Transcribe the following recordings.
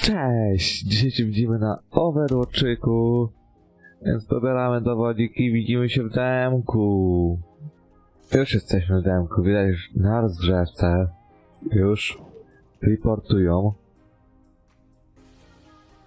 Cześć! Dzisiaj się widzimy na Overwatchiku. Więc pobieramy dowodiki i widzimy się w demku. Już jesteśmy w demku, widać już na rozgrzewce. Już reportują.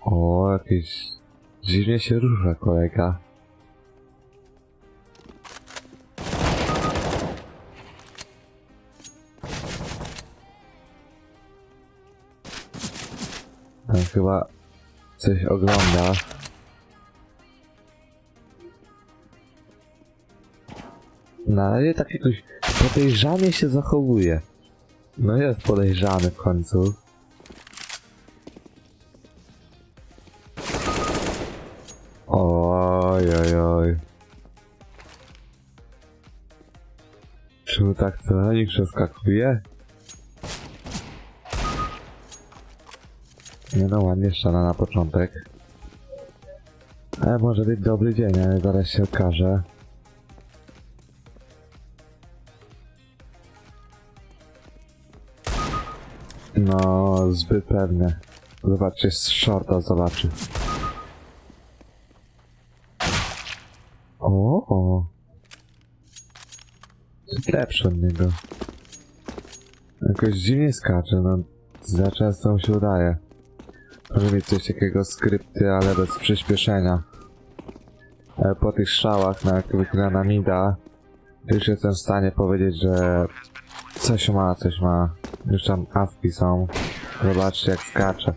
O, jakieś... Dziwnie się rusza kolega. Chyba coś ogląda. No ale tak jakoś podejrzanie się zachowuje. No jest podejrzany w końcu. Oj, oj, oj. Czemu tak celonik przeskakuje? Nie no, ładnie szczana na początek. Ale może być dobry dzień, ale zaraz się okaże. No, zbyt pewne. Zobaczcie, z shorta zobaczy. O, o. Lepszy od niego. Jakoś dziwnie skacze, no. Za często mu się udaje. Może mieć coś takiego skrypty, ale bez przyspieszenia. E, Po tych strzałach, na jak wygląda Mida, już jestem w stanie powiedzieć, że coś ma, coś ma. Już tam awki są. Zobaczcie jak skacze.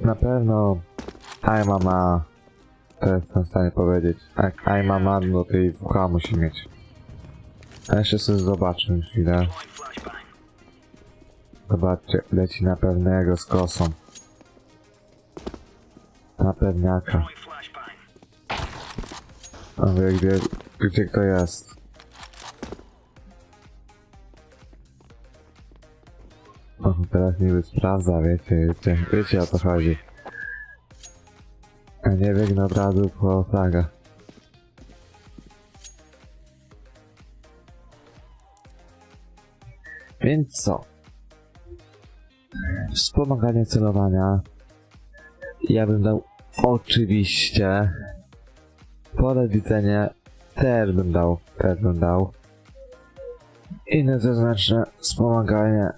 Na pewno Aima ma, to jestem w stanie powiedzieć. Jak Aima ma, no to i WH musi mieć. A jeszcze sobie zobaczmy chwilę. Zobaczcie, leci na pewnego z kosą. Na pewniaka. A wie gdzie, gdzie kto jest. O, teraz niby sprawdza, wiecie, wiecie, wiecie o co chodzi. A nie biegnie od razu po flagę. Więc co? Wspomaganie celowania. Ja bym dał oczywiście. Pole widzenia też bym dał, też bym dał. Inne zewnętrzne wspomaganie.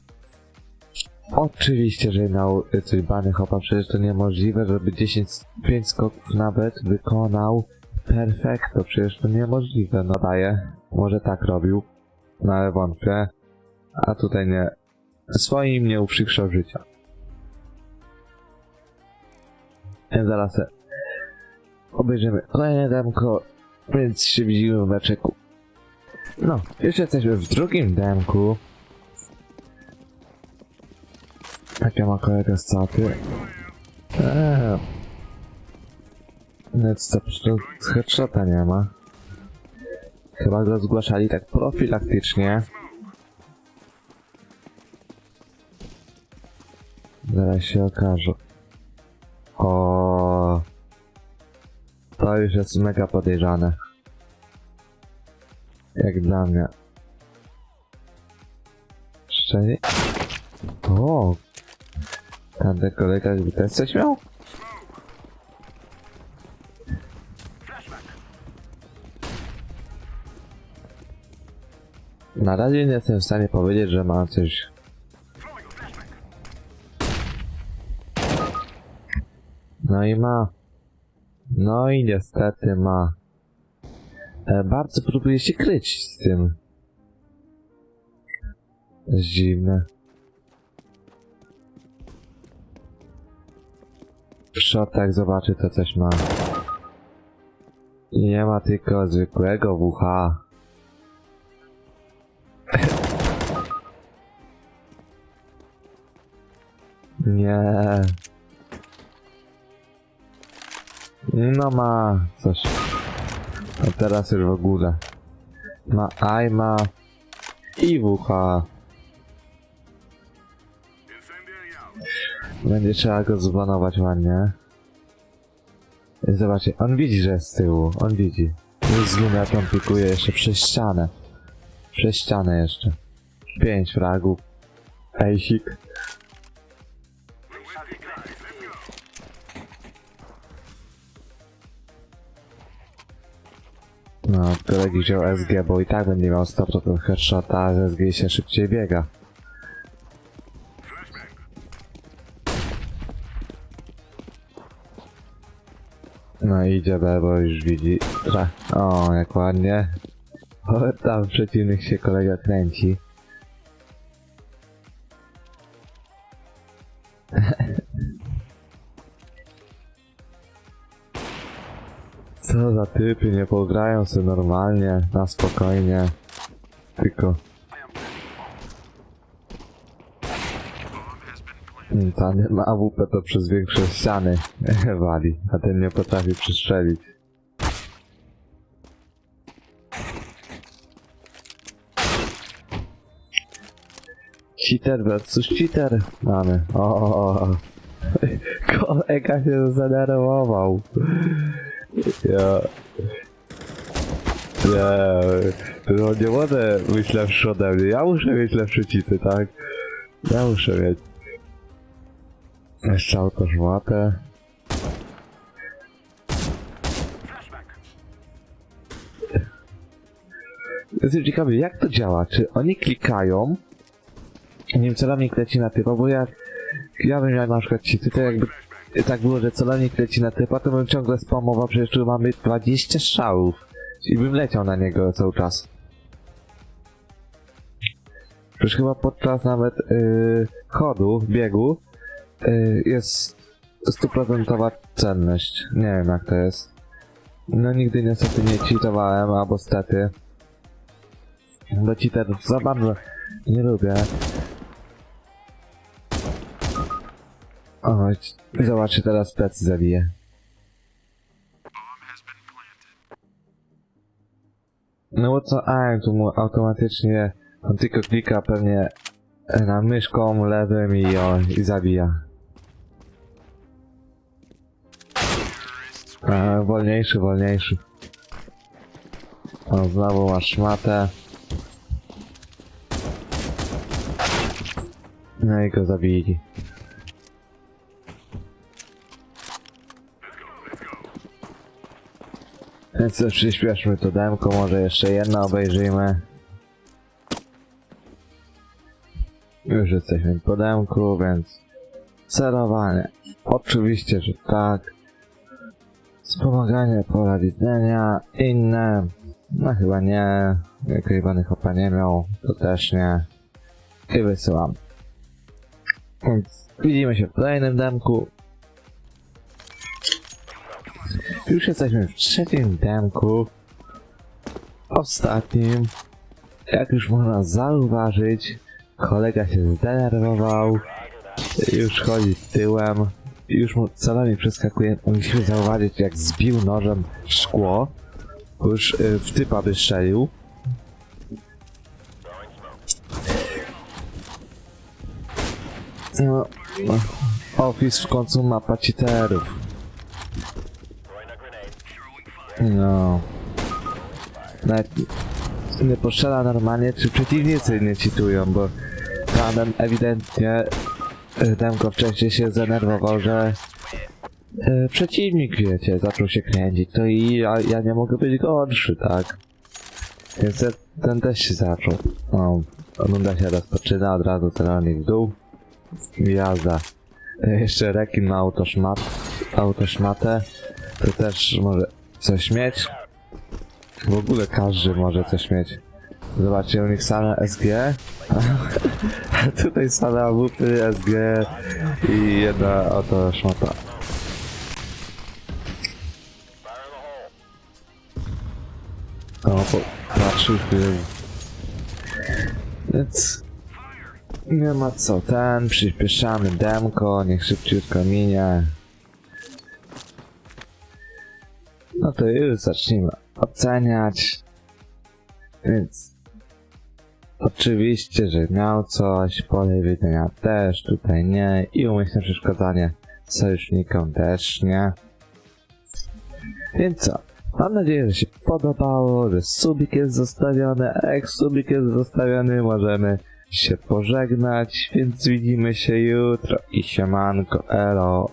Oczywiście, że dał coś bany hopa, przecież to niemożliwe, żeby 10, 5 skoków nawet wykonał perfekto, przecież to niemożliwe, no daje. Może tak robił, no ale wątpię. A tutaj nie. Swoim nie uprzykrzał życia. Więc zaraz obejrzymy kolejne demko, więc się widzimy w meczeku. No, już jesteśmy w drugim demku. Jakie ma kolega z caty? Eee. Po prostu headshota nie ma. Chyba go zgłaszali tak profilaktycznie. Się okaże. O, To już jest mega podejrzane. Jak dla mnie. Szczerze? O! Tamten kolega też coś miał? Na razie nie jestem w stanie powiedzieć, że ma coś No i ma. No i niestety ma. E, bardzo próbuje się kryć z tym. Dziwne. W shortach zobaczy to coś ma. I nie ma tylko zwykłego WH. Nie. No ma coś. A teraz już w ogóle. Ma Aima i WH. Będzie trzeba go zbanować ładnie. Zobaczcie, on widzi, że jest z tyłu. On widzi. Jest z on pikuje jeszcze przez ścianę. Przez ścianę jeszcze. Pięć fragów. Ejsik. Kolegi wziął SG, bo i tak będzie miał 100% headshota, a SG się szybciej biega. No idzie B, bo już widzi. O, jak ładnie. O, tam przeciwnych się kolega kręci. Typy, nie pograją sobie normalnie, na spokojnie. Tylko... Mm, Ta nie ma AWP to przez większe ściany wali, a ten nie potrafi przestrzelić. Cheater versus cheater mamy. O, o, o. Kolega się zdenerwował. Ja... Nie, no nie mogę być lepszy ode mnie. Ja muszę mieć lepsze cheaty, tak? Ja muszę mieć. Jeszcze auto żłate. Jestem ciekawy, jak to działa? Czy oni klikają? Nie wiem, celownik leci na typa, bo jak ja bym miał na przykład cheaty, to jakby tak było, że celownik leci na typa, to bym ciągle spamował, przecież tu mamy 20 strzałów. I bym leciał na niego cały czas. Przecież chyba podczas nawet yy, chodu, biegu, yy, jest stuprocentowa cenność. Nie wiem jak to jest. No nigdy niestety nie cheatowałem, albo stety. Bo cheaterów za bardzo nie lubię. O, zobaczcie teraz plecy zabije. No bo co, a tu mu automatycznie on tylko klika pewnie na myszką lewym i o, i zabija. A, wolniejszy, wolniejszy. O, znowu masz szmatę. No i go zabili. Więc co, przyspieszmy to demko, może jeszcze jedno obejrzyjmy. Już jesteśmy po demku, więc celowanie. Oczywiście, że tak. Wspomaganie pola widzenia, inne. No chyba nie. Jakiejś hopa nie miał, to też nie. I wysyłam. Więc widzimy się w kolejnym demku. Już jesteśmy w trzecim demku. Ostatnim. Jak już można zauważyć, kolega się zdenerwował. Już chodzi tyłem. Już mu celami przeskakuje. Musimy zauważyć, jak zbił nożem szkło. Już y, w typa by strzelił. No, no. Office w końcu ma paciterów. No. Nawet nie poszczela normalnie, czy przeciwnicy nie citują, bo panem ewidentnie y, Demko wcześniej się zdenerwował, że y, przeciwnik, wiecie, zaczął się kręcić, to i ja, ja nie mogę być gorszy, tak? Więc ten, ten też się zaczął. O, runda się rozpoczyna, od razu celownik w dół. Jazda. Y, Jeszcze rekin ma autoszmat, autoszmatę. To też może coś mieć. W ogóle każdy może coś mieć. Zobaczcie, u nich same SG. Tutaj same AWP, SG i jedna oto szmata. O, po, patrzył chwilę. Więc nie ma co ten, przyspieszamy demko, niech szybciutko minie. To już zacznijmy oceniać. Więc oczywiście, że miał coś, pole widzenia też, tutaj nie i umyślne przeszkadzanie sojusznikom też nie. Więc co? Mam nadzieję, że się podobało, że subik jest zostawiony, a jak subik jest zostawiony, możemy się pożegnać, więc widzimy się jutro i siemanko, elo.